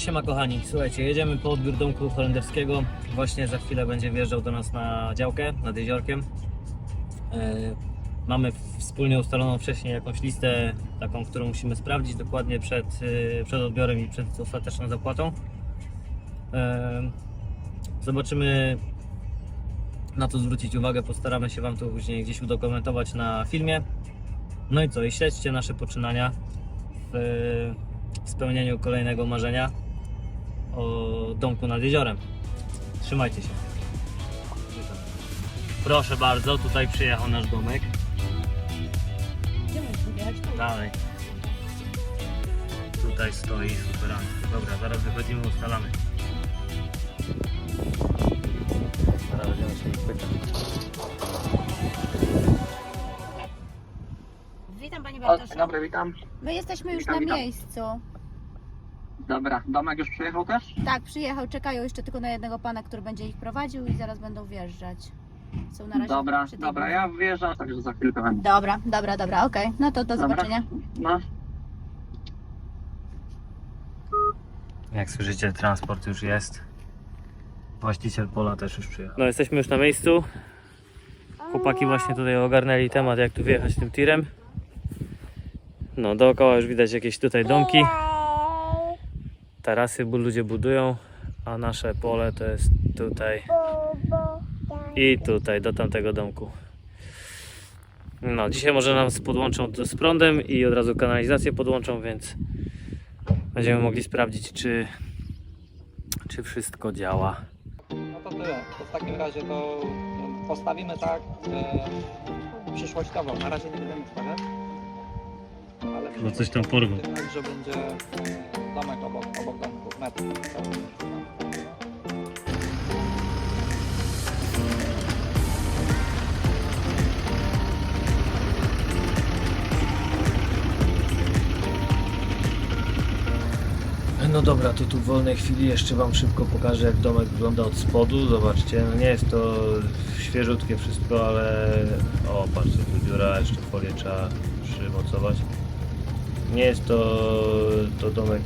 siema kochani, słuchajcie, jedziemy po odbiór domku holenderskiego. Właśnie za chwilę będzie wjeżdżał do nas na działkę nad jeziorkiem. E, mamy wspólnie ustaloną wcześniej jakąś listę, taką, którą musimy sprawdzić dokładnie przed, e, przed odbiorem i przed ostateczną zapłatą. E, zobaczymy, na to zwrócić uwagę, postaramy się Wam to później gdzieś udokumentować na filmie. No i co, i śledźcie nasze poczynania w spełnieniu kolejnego marzenia o domku nad jeziorem. Trzymajcie się. Proszę bardzo, tutaj przyjechał nasz domek. Dalej. Tutaj stoi superancko. Dobra, zaraz wychodzimy, ustalamy. Zaraz będziemy się ich pytać. Witam Panie O, Bartoszu. dzień dobry, witam. My jesteśmy już Witam, na witam. miejscu. Dobra, domek już przyjechał też? Tak, przyjechał, czekają jeszcze tylko na jednego pana, który będzie ich prowadził i zaraz będą wjeżdżać. Są na razie Dobra, przy tej dobra, ja wyjeżdżam, także za chwilkę będę. Dobra, dobra, dobra, okej. No to do Dobra. zobaczenia. No, Jak słyszycie, transport już jest. Właściciel pola też już przyjechał. No, jesteśmy już na miejscu. Chłopaki właśnie tutaj ogarnęli temat, jak tu wjechać tym tirem. No, dookoła już widać jakieś tutaj domki. Tarasy ludzie budują, a nasze pole to jest tutaj i tutaj, do tamtego domku. No, dzisiaj może nam podłączą z prądem i od razu kanalizację podłączą, więc będziemy mogli sprawdzić, czy, czy wszystko działa. No to tyle. To w takim razie to e, postawimy tak e, przyszłościowo. Na razie nie będziemy stawiać. No coś tam porwą. Tak, że będzie e, domek obok, obok domku, metr. No dobra, to tu w wolnej chwili jeszcze Wam szybko pokażę jak domek wygląda od spodu. Zobaczcie, no nie jest to świeżutkie wszystko, ale o patrzcie, tu dziura, jeszcze folię trzeba przymocować. Nie jest to, to domek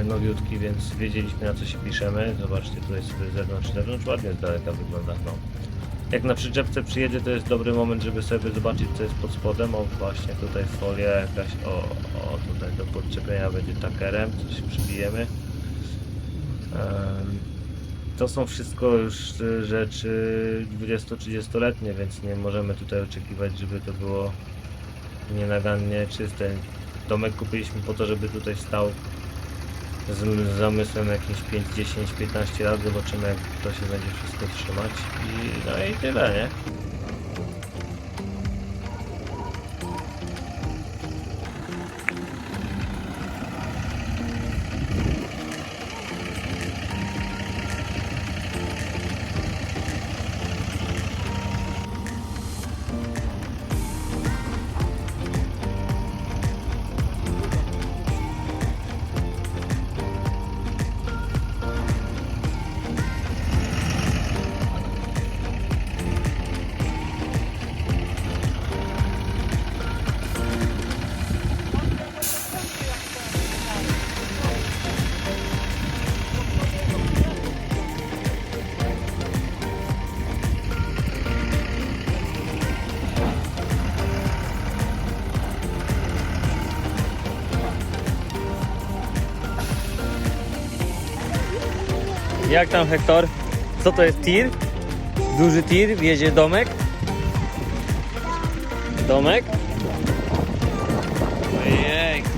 y, nowiutki, więc wiedzieliśmy na co się piszemy. Zobaczcie, tutaj sobie zewnątrz, zewnątrz ładnie z daleka wygląda. No. Jak na przyczepce przyjedzie, to jest dobry moment, żeby sobie zobaczyć co jest pod spodem. O właśnie tutaj folia jakaś, o, o tutaj do podczepienia będzie takerem, coś przybijemy. Em, To są wszystko już y, rzeczy 20-30 letnie, więc nie możemy tutaj oczekiwać, żeby to było nienagannie czyste. Domek kupiliśmy po to, żeby tutaj stał z, zamysłem jakimś 5, 10, 15 lat. Zobaczymy jak to się będzie wszystko trzymać i no i tyle, nie? Jak tam Hektor? Co to jest tir? Duży tir, jedzie domek? Domek? Ojejku.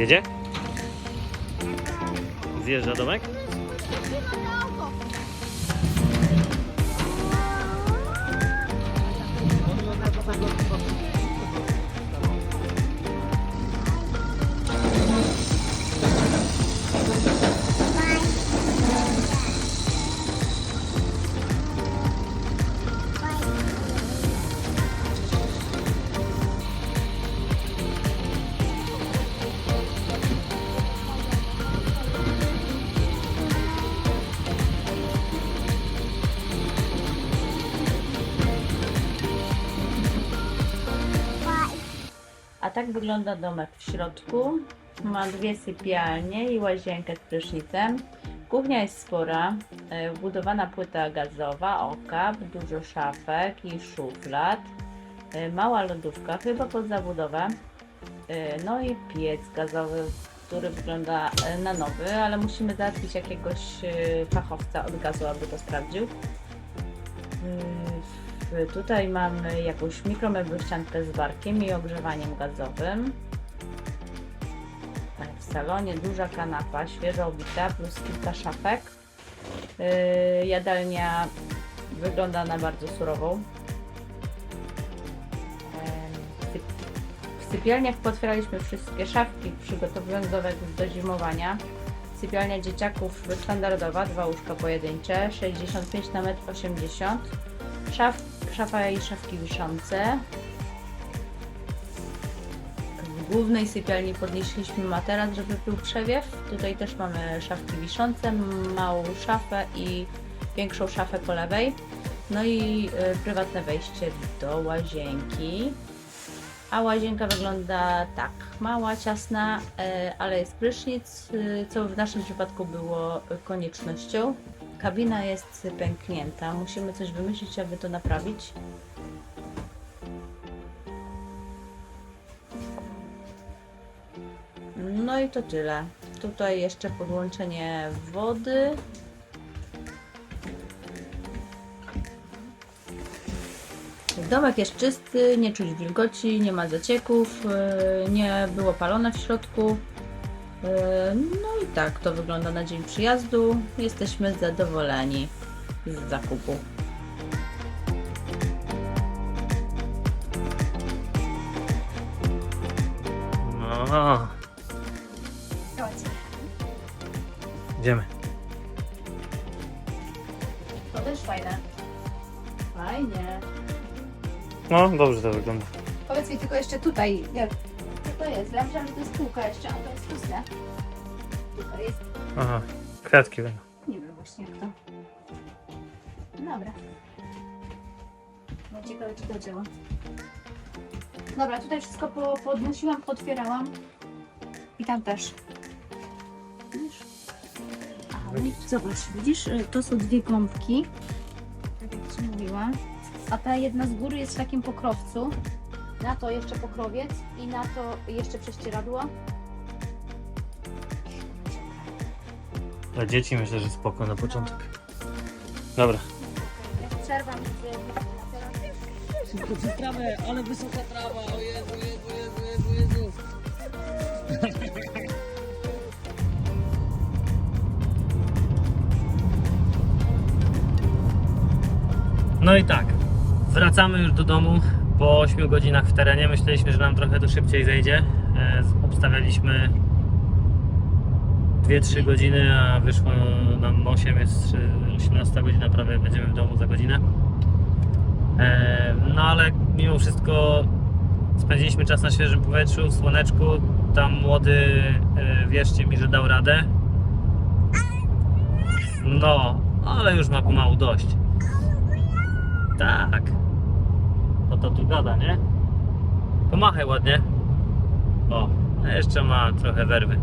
Jedzie? Zjeżdża domek? A tak wygląda domek w środku. Ma dwie sypialnie i łazienkę z prysznicem. Kuchnia jest spora, e, wbudowana płyta gazowa, okap, dużo szafek i szuflad, e, mała lodówka, chyba pod zabudowę, e, no i piec gazowy, który wygląda na nowy, ale musimy załatwić jakiegoś fachowca od gazu, aby to sprawdził. Tutaj mamy jakąś mikromeblościankę z barkiem i ogrzewaniem gazowym. Tak, W salonie duża kanapa, świeżo obita, plus kilka szafek. Yy, jadalnia wygląda na bardzo surową. Em, w syp- W sypialniach potwieraliśmy wszystkie szafki, przygotowując domek do zimowania. Sypialnia dzieciaków standardowa, dwa łóżka pojedyncze, 65 na 1,80 m. Szaf, szafa i szafki wiszące. W głównej sypialni podnieśliśmy materac, żeby był przewiew. Tutaj też mamy szafki wiszące, małą szafę i większą szafę po lewej. No i y, prywatne wejście do łazienki. A łazienka wygląda tak, mała, ciasna, y, ale jest prysznic, y, co w naszym przypadku było koniecznością. Kabina jest pęknięta, musimy coś wymyślić, aby to naprawić. No i to tyle. Tutaj jeszcze podłączenie wody. Domek jest czysty, nie czuć wilgoci, nie ma zacieków, yy, nie było palone w środku. Yy, No i tak to wygląda na dzień przyjazdu. Jesteśmy zadowoleni z zakupu. No, idziemy. To też fajne. Fajnie. No, dobrze to wygląda. Powiedz mi tylko jeszcze tutaj, jak to jest? Ja myślałam, że to jest półka jeszcze, a to jest puste. Tutaj jest, Aha, kwiatki będą. nie wiem właśnie jak to. Dobra. No ciekawe czy to działa. Dobra, tutaj wszystko po, podnosiłam, otwierałam. I tam też. Widzisz? Aha, no i zobacz, widzisz, y, to są dwie gąbki. Tak jak Ci mówiłam. A ta jedna z góry jest w takim pokrowcu. Na to jeszcze pokrowiec i na to jeszcze prześcieradło. Dla dzieci myślę, że spoko na początek. Dobra. Przerwa między... Trawę, ale wysoka trawa, o Jezu, Jezu, Jezu, Jezu, Jezu. No i tak, wracamy już do domu po 8 godzinach w terenie. Myśleliśmy, że nam trochę to szybciej zejdzie. E, Obstawialiśmy 2-3 godziny, a wyszło nam 8, jest e, 18 godzina, prawie będziemy w domu za godzinę. E, No ale mimo wszystko spędziliśmy czas na świeżym powietrzu, w słoneczku. Tam młody, e, wierzcie mi, że dał radę. No, ale już ma pomału dość. Tak. To tu gada, nie? Pomachaj ładnie. O, jeszcze ma trochę werwy.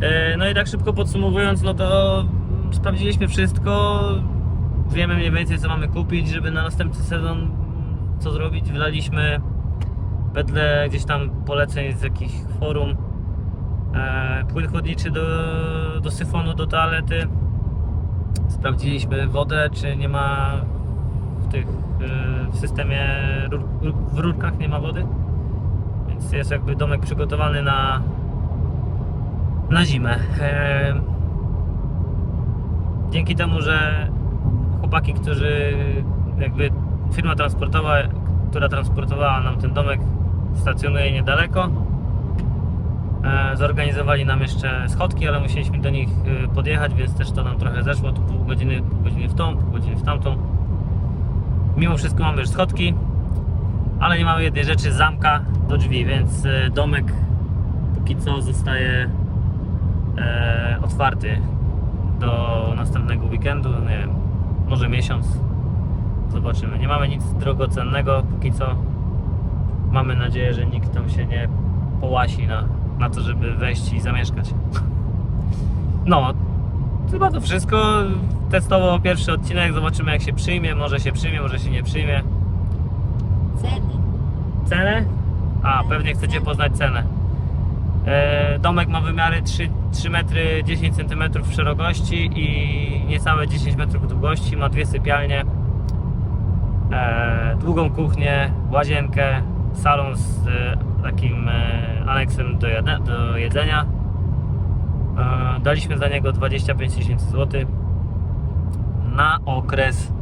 E, No i tak szybko podsumowując, no to sprawdziliśmy wszystko. Wiemy mniej więcej co mamy kupić, żeby na następny sezon co zrobić. Wylaliśmy wedle gdzieś tam poleceń z jakichś forum e, płyn chłodniczy do, do syfonu, do toalety. Sprawdziliśmy wodę, czy nie ma w tych e, w systemie w rurkach nie ma wody. Więc jest jakby domek przygotowany na na zimę. Dzięki temu, że chłopaki, którzy jakby firma transportowa, która transportowała nam ten domek stacjonuje niedaleko. E, zorganizowali nam jeszcze schodki, ale musieliśmy do nich e, podjechać, więc też to nam trochę zeszło. Tu pół godziny, pół godziny w tą, pół godziny w tamtą. Mimo wszystko mamy już schodki, ale nie mamy jednej rzeczy, zamka do drzwi, więc e, domek póki co zostaje e, otwarty do następnego weekendu, nie wiem, może miesiąc. Zobaczymy. Nie mamy nic drogocennego póki co. Mamy nadzieję, że nikt tam się nie połasi na, na to, żeby wejść i zamieszkać. No, chyba to wszystko. Testowo pierwszy odcinek, zobaczymy jak się przyjmie, może się przyjmie, może się nie przyjmie. Ceny. Cenę? A, pewnie chcecie poznać cenę. E, domek ma wymiary 3, 3 metry 10 cm szerokości i niecałe 10 metrów długości. Ma dwie sypialnie, e, długą kuchnię, łazienkę, salon z e, takim e, aneksem do, do jedzenia. Daliśmy za niego 25 tysięcy złotych na okres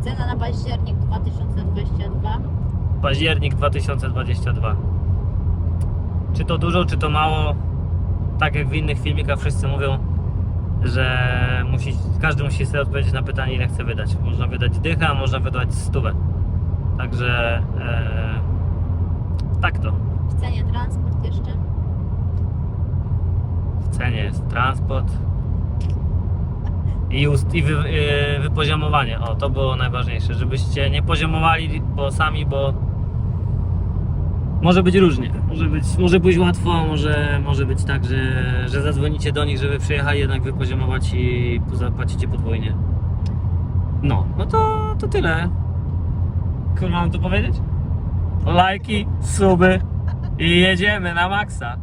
Cena na październik 2022. październik 2022. Czy to dużo, czy to mało? Tak jak w innych filmikach wszyscy mówią, że musi, każdy musi sobie odpowiedzieć na pytanie, ile chce wydać. Można wydać dychę, a można wydać stówę. Także e, tak to. W cenie transport jeszcze. Cenie jest transport i, ust, i wy, e, wypoziomowanie. O, to było najważniejsze, żebyście nie poziomowali bo sami, bo może być różnie. Może być, może być łatwo, może, może być tak, że, że zadzwonicie do nich, żeby przyjechali jednak wypoziomować i zapłacicie podwójnie. No, no to, to tyle. Kurwa, mam to powiedzieć? Lajki, suby i jedziemy na maksa.